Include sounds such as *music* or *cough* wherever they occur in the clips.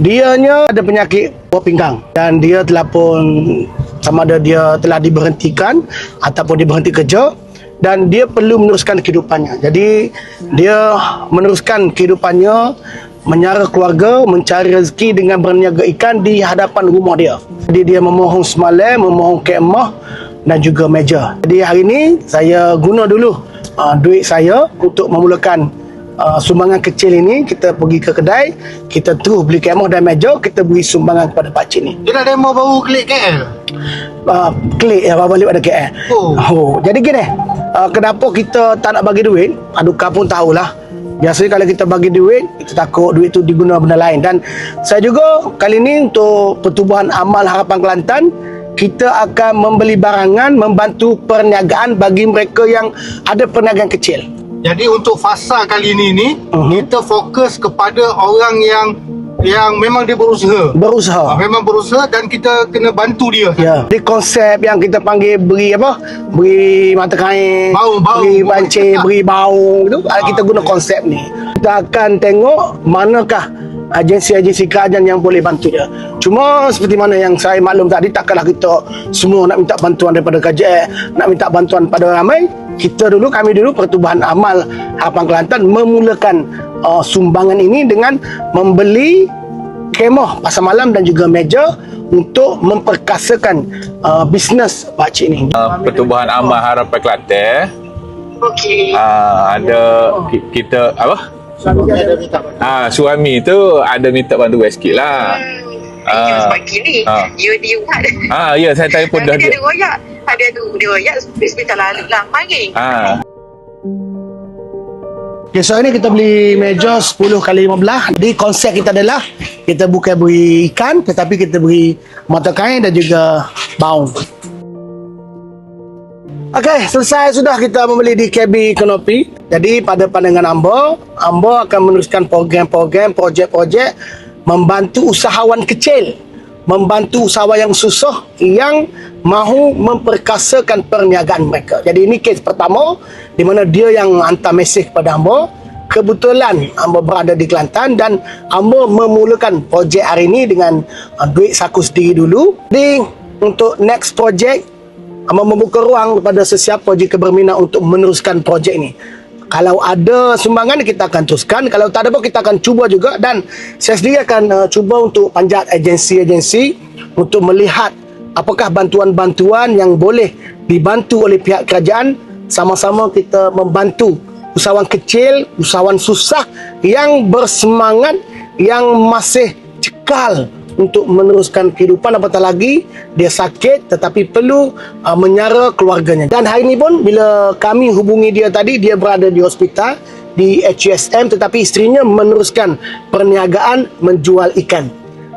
Dianya ada penyakit buah pinggang dan dia telah pun sama ada dia telah diberhentikan ataupun dia berhenti kerja dan dia perlu meneruskan kehidupannya. Jadi dia meneruskan kehidupannya menyara keluarga, mencari rezeki dengan berniaga ikan di hadapan rumah dia. Jadi dia memohon semalam, memohon kemah dan juga meja. Jadi hari ini saya guna dulu uh, duit saya untuk memulakan uh, sumbangan kecil ini. Kita pergi ke kedai, kita terus beli kemah dan meja, kita beri sumbangan kepada pak cik ni. Dia dah demo baru klik KL. Uh, klik ya balik pada KL. Oh. Oh, jadi gini, uh, kenapa kita tak nak bagi duit? Aduka pun tahulah. Biasanya kalau kita bagi duit, kita takut duit tu diguna benda lain. Dan saya juga kali ini untuk Pertubuhan Amal Harapan Kelantan, kita akan membeli barangan, membantu perniagaan bagi mereka yang ada perniagaan kecil. Jadi untuk fasa kali ini ni, Mhm. kita fokus kepada orang yang yang memang dia berusaha. Berusaha. Ah, memang berusaha dan kita kena bantu dia. Ya. Di konsep yang kita panggil beri apa? Beri mata kain, Bau, bau. beri pancing, beri bau tu. Ah, kita guna konsep ni. Kita akan tengok manakah agensi-agensi kerajaan yang boleh bantu dia. Cuma seperti mana yang saya maklum tadi takkanlah kita semua nak minta bantuan daripada KJL, nak minta bantuan pada ramai. Kita dulu kami dulu Pertubuhan Amal Harapan Kelantan memulakan uh, sumbangan ini dengan membeli kemah pasar malam dan juga meja untuk memperkasakan uh, bisnes pakcik ni. uh, Pertubuhan Amal Harapan Kelantan Okey. uh, ada ki- kita apa ah suami tu ada minta bantuan sikit lah Ah. Ah. sebab kini Ah. you dia buat. ah ya saya telefon dah Ada ada royak. Ada tu dia royak hospital lalu lah. Mari. ah Okay, so ini kita beli meja 10 kali 15. Jadi konsep kita adalah kita bukan beri ikan tetapi kita beri mata kain dan juga baung. Okey, selesai sudah kita membeli di KB Kenopi. Jadi pada pandangan Ambo, Ambo akan meneruskan program-program, projek-projek membantu usahawan kecil, membantu usahawan yang susah yang mahu memperkasakan perniagaan mereka. Jadi ini kes pertama di mana dia yang hantar mesej kepada Ambo. Kebetulan Ambo berada di Kelantan dan Ambo memulakan projek hari ini dengan uh, duit saku sendiri dulu. Jadi untuk next projek Amba membuka ruang kepada sesiapa jika berminat untuk meneruskan projek ini. Kalau ada sumbangan kita akan teruskan, kalau tak ada pun kita akan cuba juga. Dan saya sendiri akan uh, cuba untuk panjat agensi-agensi untuk melihat apakah bantuan-bantuan yang boleh dibantu oleh pihak kerajaan. Sama-sama kita membantu usahawan kecil, usahawan susah yang bersemangat yang masih cekal untuk meneruskan kehidupan apatah lagi dia sakit tetapi perlu uh, menyara keluarganya. Dan hari ini pun bila kami hubungi dia tadi dia berada di hospital di HUSM tetapi isterinya meneruskan perniagaan menjual ikan.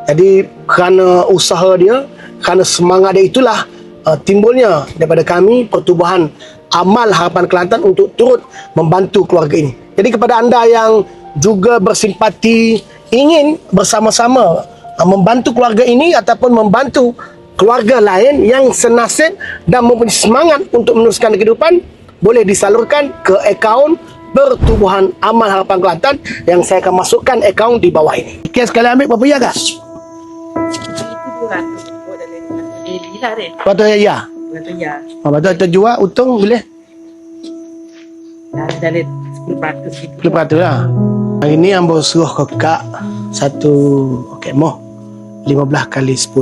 Jadi kerana usaha dia kerana semangat dia itulah uh, timbulnya daripada kami pertubuhan amal harapan Kelantan untuk turut membantu keluarga ini. Jadi kepada anda yang juga bersimpati ingin bersama-sama membantu keluarga ini ataupun membantu keluarga lain yang senasib dan mempunyai semangat untuk meneruskan kehidupan boleh disalurkan ke akaun Pertubuhan Amal Harapan Kelantan yang saya akan masukkan akaun di bawah ini. Okey, sekali ambil berapa ya, guys? Itu 200 buat dalam daily lah deh. Patut ya. Betul ya. Patut kita jual untung boleh Dah dalam 10% gitu. 10% lah. Hari ni ambo suruh ke kak satu okey moh 15 kali 10.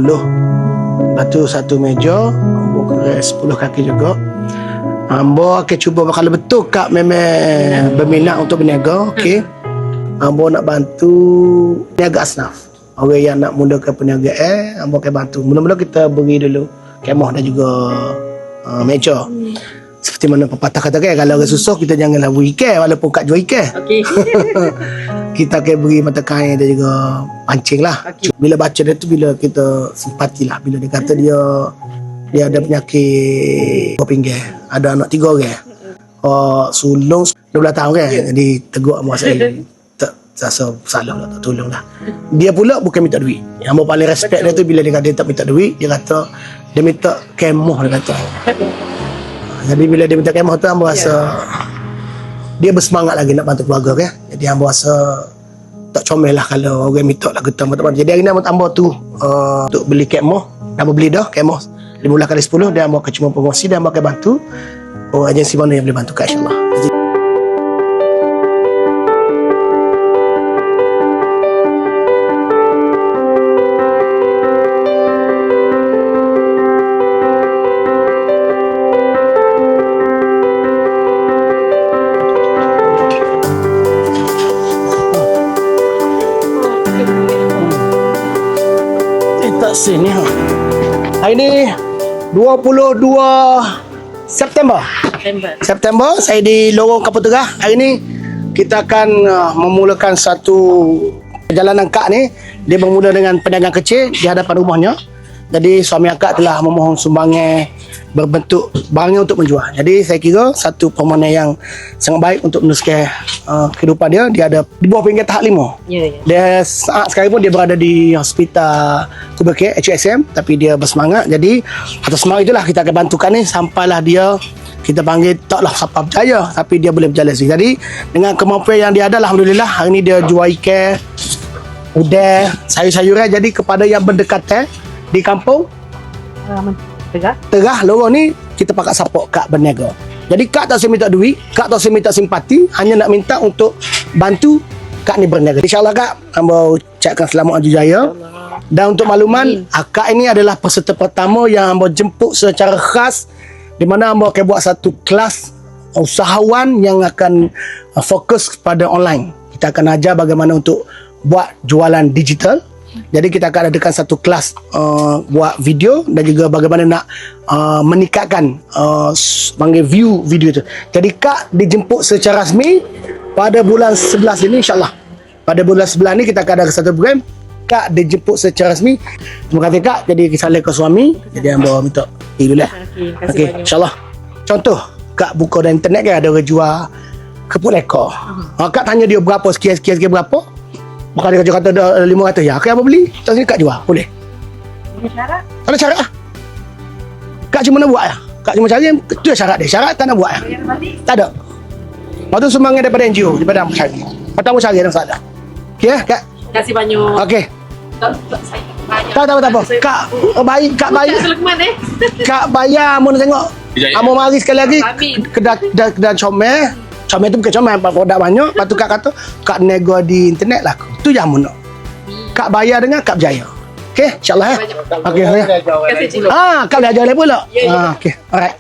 Lepas tu satu meja, ambo kira 10 kaki juga. Ambo akan cuba kalau betul kak memang berminat untuk berniaga, okey. Ambo nak bantu niaga asnaf. Orang yang nak mulakan perniagaan, ambo akan bantu. Mula-mula kita beri dulu kemah dan juga uh, meja. Seperti mana pepatah kata kan, kalau orang susah kita janganlah beri ikan walaupun kat jual ikan Okey. *laughs* kita akan beri mata kain dan juga pancing lah. Bila baca dia tu bila kita simpati lah. Bila dia kata dia dia ada penyakit buah pinggir. Ada anak tiga orang. Oh, sulung 12 tahun kan. Jadi tegur sama saya. *laughs* Tak rasa salah lah, tak tolong lah. Dia pula bukan minta duit. Yang paling respect dia tu bila dia kata dia tak minta duit, dia kata dia minta kemoh dia kata. *laughs* Jadi bila dia minta kemah tu Ambo rasa dia bersemangat lagi nak bantu keluarga kan. Jadi Ambo rasa tak comel lah kalau orang minta lah kita teman Jadi hari ni ambil tambah tu uh, untuk beli kemo. Dah beli dah kemo. 15 kali 10 dia ambil cuma promosi dia ambil akan bantu. Oh agensi mana yang boleh bantu Kak insyaAllah. Tak sini ha. Hari ni 22 September. September. September saya di Lorong Kapal Terah. Hari ni kita akan uh, memulakan satu perjalanan kak ni. Dia bermula dengan pedagang kecil di hadapan rumahnya. Jadi suami akak telah memohon sumbangan berbentuk barangnya untuk menjual. Jadi saya kira satu permohonan yang sangat baik untuk meneruskan uh, kehidupan dia. Dia ada di bawah pinggir tahap lima. Ya, ya. Dia saat sekarang pun dia berada di hospital Kubeke HSM tapi dia bersemangat. Jadi atas semangat itulah kita akan bantukan ni sampailah dia kita panggil taklah siapa berjaya tapi dia boleh berjalan sendiri. Jadi dengan kemampuan yang dia ada alhamdulillah hari ni dia jual ikan udang, sayur-sayuran jadi kepada yang berdekatan di kampung Uh, Tegak. Terah lorong ni kita pakai support kak berniaga. Jadi kak tak saya minta duit, kak tak saya minta simpati, hanya nak minta untuk bantu kak ni berniaga. InsyaAllah kak, hamba ucapkan selamat Aju Jaya. Dan untuk makluman, ah, kak ini adalah peserta pertama yang hamba jemput secara khas di mana hamba akan buat satu kelas usahawan yang akan uh, fokus pada online. Kita akan ajar bagaimana untuk buat jualan digital. Jadi kita akan adakan satu kelas uh, buat video dan juga bagaimana nak uh, meningkatkan uh, panggil view video itu. Jadi kak dijemput secara rasmi pada bulan 11 ini insyaAllah. Pada bulan 11 ni kita akan ada satu program kak dijemput secara rasmi. Terima kasih kak. Jadi kisah ke suami. Jadi hamba minta pergi dulu lah. Okey, banyak. insyaAllah. Contoh, kak buka dalam internet kan ada orang jual keput lekor. Ha, kak tanya dia berapa, sekian, sekian berapa. Bukan dia kata, kata dah RM500. Ya, kak apa beli? Tak sini kak jual. Boleh. Ini syarat. Ada syarat lah. Kak cuma nak buat lah. Kak cuma cari, tu je syarat dia. Syarat tak nak buat lah. Balik. Tak ada. Lepas tu sumbangan daripada NGO, daripada Ambo Syari. Pertama tak ada. Okey eh, kak? Terima kasih banyak. Okey. Tak, tak, saya banyak. Tak, tak apa, tak apa. Kak, oh, baik, kak eh. Kak bayar, Amo nak tengok. Ya, ya. Amo mari sekali lagi. Kedai, kedai, kedai comel. Comel tu bukan comel, produk banyak. Lepas tu kak kata, kak nego di internet lah. Tu yang Amo nak. Kak bayar dengan kak berjaya. Okey, insyaAllah eh. Okey, ya. Cik. Ah, kak boleh ajar lagi pula. Ya, ya. Ah, okey. Alright.